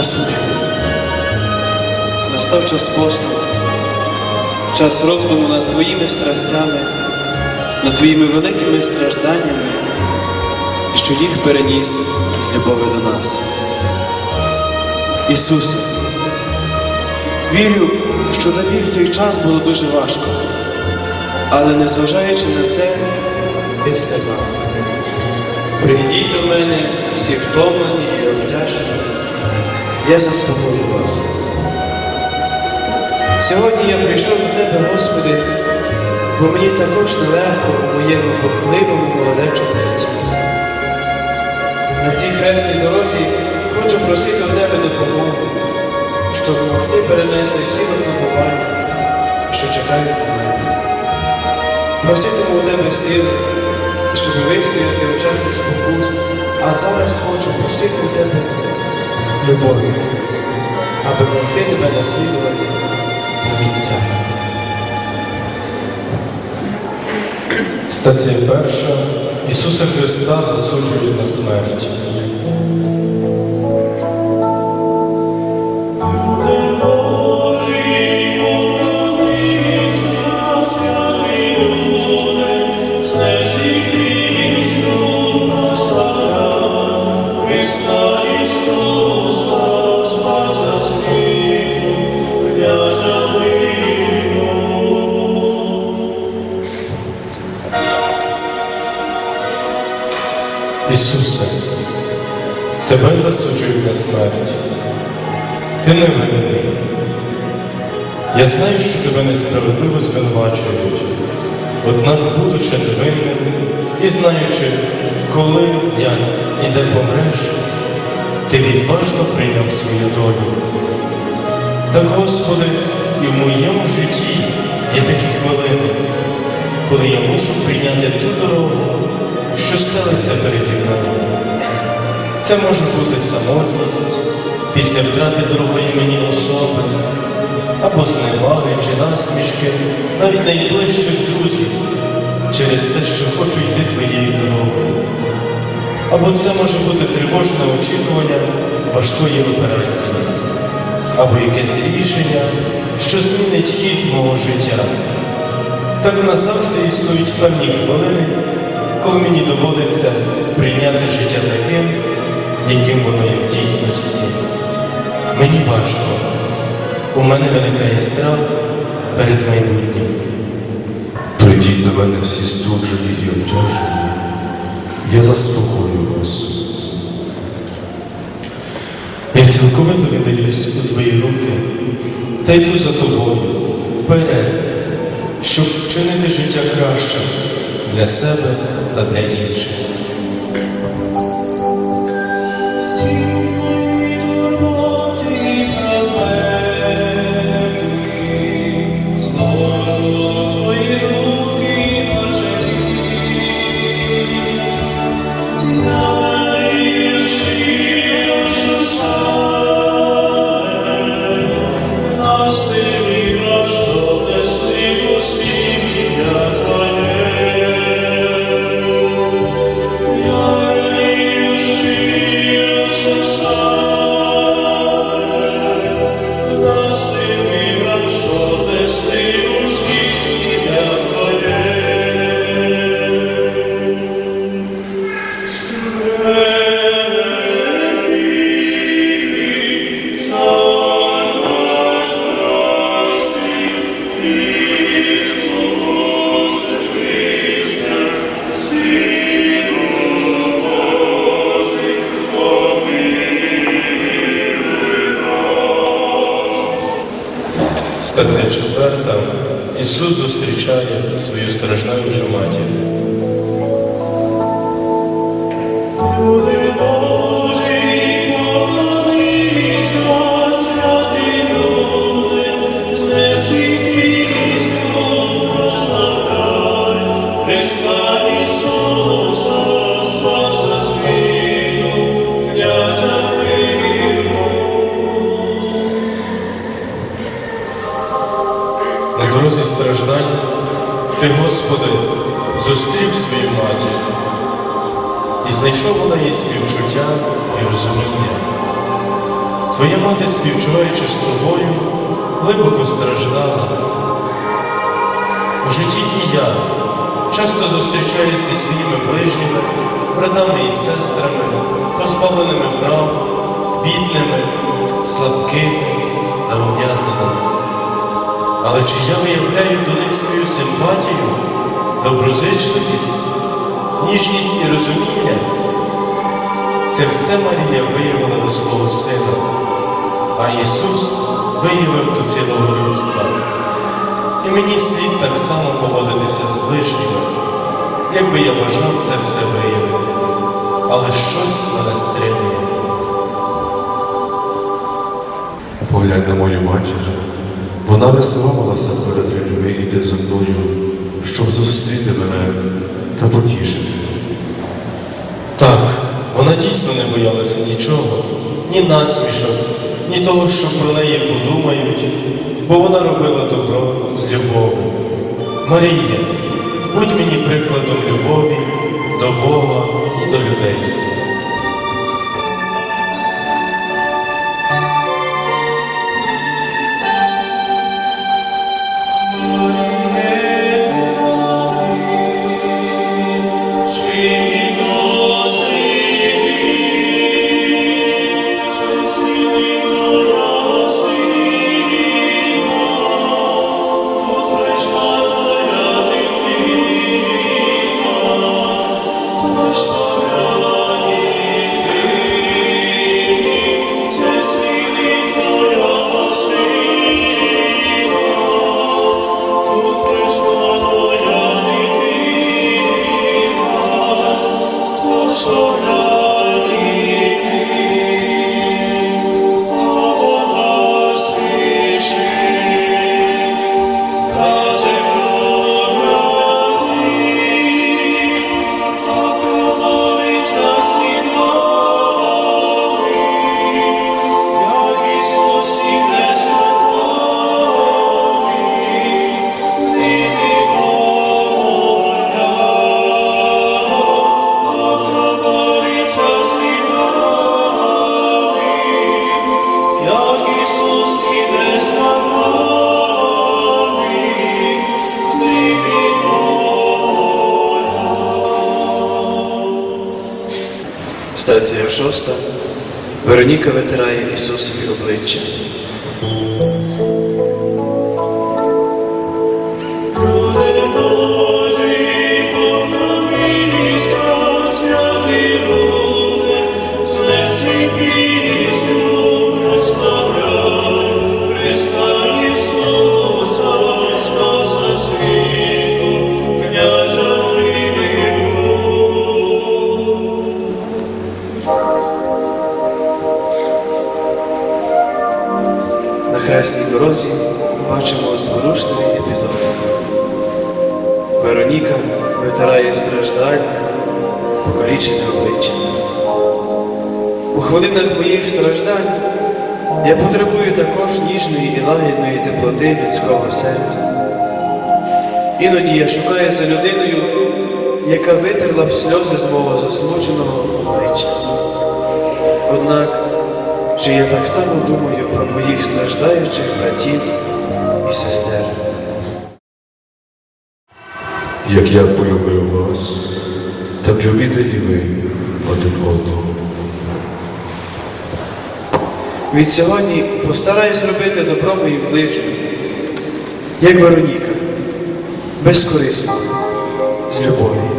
Господи, настав час посту, час роздуму над Твоїми страстями, над Твоїми великими стражданнями, що їх переніс з любові до нас. Ісусе, вірю, що тобі в той час було дуже важко, але незважаючи на це, Ти сказав, прийдіть до мене всі втомлені і обтяжені, я заспокою вас. Сьогодні я прийшов до Тебе, Господи, бо мені також нелегко у моєму бурхливому молодечому житті. На цій хресній дорозі хочу просити у Тебе допомогу, щоб могти перенести всі випробування, що чекають на мене. Проситиму у Тебе сили, щоб вистояти у часі спокус, а зараз хочу просити у Тебе любові, аби могти Тебе наслідувати до. Стація перша. Ісуса Христа засуджує на смерть. Тебе засуджують на смерть. Ти невинний. Я знаю, що тебе несправедливо звинувачують, однак, будучи невинним і знаючи, коли, як і де помреш, ти відважно прийняв свою долю. Так, Господи, і в моєму житті є такі хвилини, коли я мушу прийняти ту дорогу, що ставиться переді мною. Це може бути самотність після втрати дорогої мені особи, або зневаги чи насмішки, навіть найближчих друзів, через те, що хочу йти твоєю дорогою. Або це може бути тривожне очікування важкої операції, або якесь рішення, що змінить хід мого життя. Так назавжди існують певні хвилини, коли мені доводиться прийняти життя таким, яким воно є в дійсності. Мені важко. У мене виникає страх перед майбутнім. Прийдіть до мене всі студжені і обтяжені, я заспокою вас. Я цілковито віддаюсь у твої руки та йду за тобою вперед, щоб вчинити життя кращим для себе та для інших. Стація четверта. Ісус зустрічає свою страждаючу матір. На дорозі страждань ти, Господи, зустрів свою матір і знайшов вона їй співчуття і розуміння. Твоя мати, співчуваючи з тобою, глибоко страждала. У житті і я часто зустрічаюся зі своїми ближніми, братами і сестрами, позбавленими прав, бідними, слабкими та ув'язненими. Але чи я виявляю до них свою симпатію, доброзичливість, ніжність і розуміння? Це все Марія виявила до свого сина, а Ісус виявив до цілого людства. І мені слід так само поводитися з ближніми, якби я бажав це все виявити. Але щось мене стримує. Поглянь на мою матір. Вона не соромилася перед людьми йти за мною, щоб зустріти мене та потішити. Так, вона дійсно не боялася нічого, ні насмішок, ні того, що про неї подумають, бо вона робила добро з любов'ю. Марія, будь мені прикладом любові до Бога і до людей. Стація шоста. Вероніка витирає Ісусові обличчя. Хресній дорозі бачимо зворушливий епізод. Вероніка витирає страждальне, покалічене обличчя. У хвилинах моїх страждань я потребую також ніжної і лагідної теплоти людського серця. Іноді я шукаю за людиною, яка витерла б сльози з мого засмученого обличчя. Однак, чи я так само думаю про моїх страждаючих братів і сестер? Як я полюбив вас, так любіте і ви один одного. Від сьогодні постараюсь зробити добро моїм ближнім, як Вероніка, безкорисно, з любові.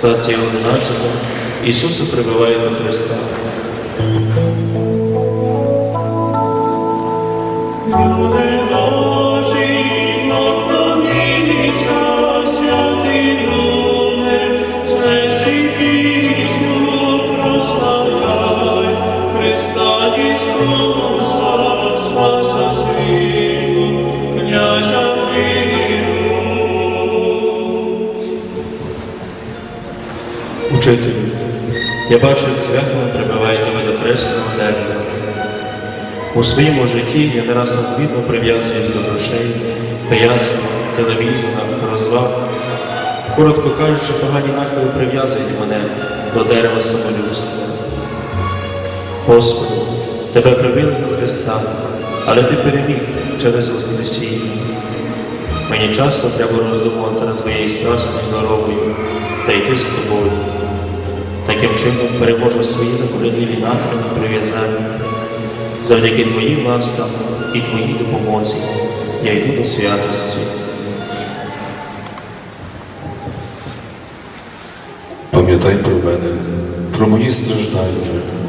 Стація 11. Ісуса прибиває до Христа. Князя віру. Учителю, я бачу, як цвяхами прибиваєте ви до хресного дерева. У своєму житті я не раз надмірно прив'язуюсь до грошей, пияцтва, телевізора, розваг. Коротко кажучи, погані нахили прив'язують мене до дерева самолюбства. Господи, Тебе привели до Христа, але Ти переміг через Воскресіння. Мені часто треба роздумувати над Твоєю страсною дорогою та йти за тобою. Таким чином переможу свої закоренілі нахили і прив'язання. Завдяки Твоїм ласкам і Твоїй допомозі я йду до святості. Пам'ятай про мене, про мої страждання.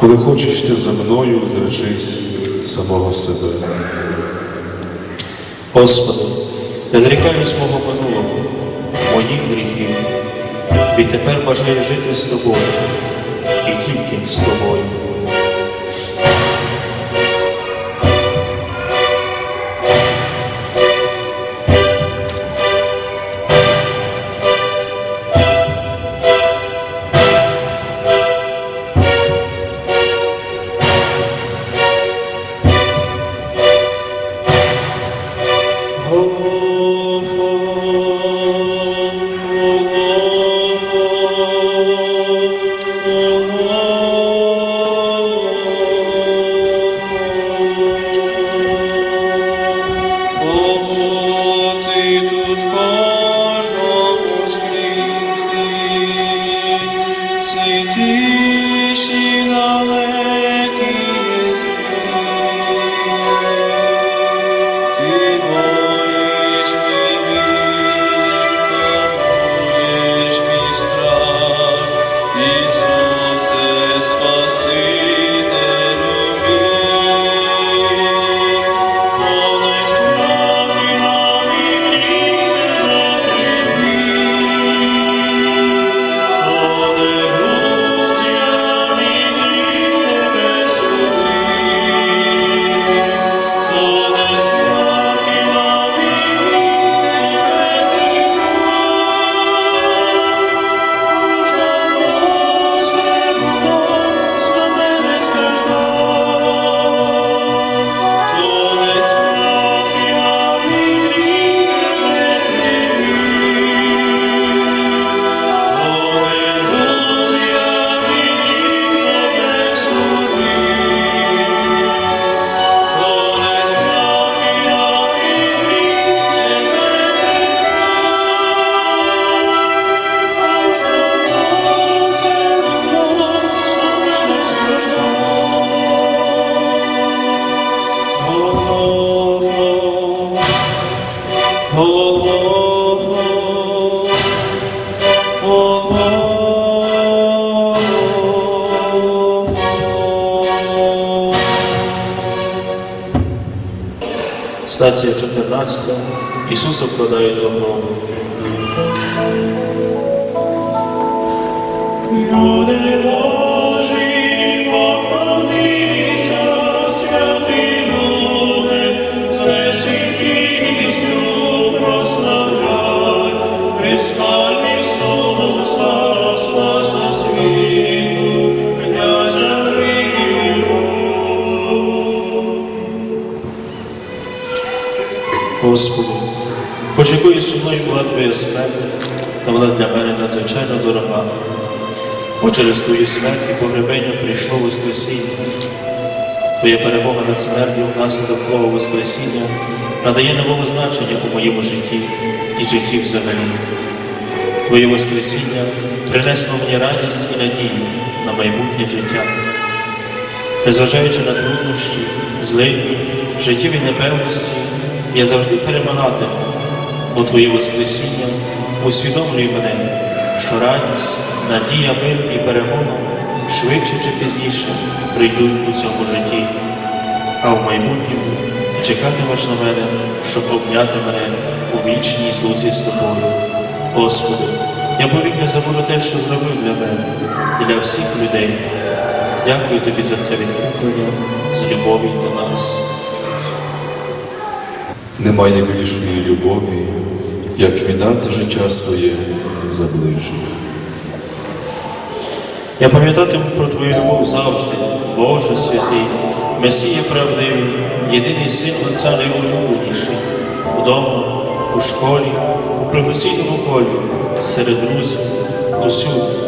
Коли хочеш ти за мною, зречись самого себе. Господи, я зрікаюсь мого минулого, моїх гріхів. Відтепер бажаю жити з тобою і тільки з тобою. Стація 14. Ісуса вкладають до гробу. Люди Господи, хоч якою сумною була Твоя смерть, та вона для мене надзвичайно дорога. Бо через Твою смерть і погребення прийшло Воскресіння. Твоя перемога над смертю внаслідок Твого Воскресіння надає нового значення у моєму житті і житті взагалі. Твоє Воскресіння принесло мені радість і надію на майбутнє життя. Незважаючи на труднощі, злидні, життєві непевності, я завжди перемагатиму, бо Твоє Воскресіння усвідомлює мене, що радість, надія, мир і перемога швидше чи пізніше прийдуть у цьому житті, а в майбутньому ти чекатимеш на мене, щоб обняти мене у вічній злуці з тобою. Господи, я повік не забуду те, що зробив для мене, для всіх людей. Дякую тобі за це відкуплення з любові до нас. Немає більшої любові, як віддати життя своє за ближніх. Я пам'ятатиму про Твою любов завжди, Боже святий, Месія правдивий, єдиний син Отця найулюбленіший, вдома, у школі, у професійному колі, серед друзів, усюди.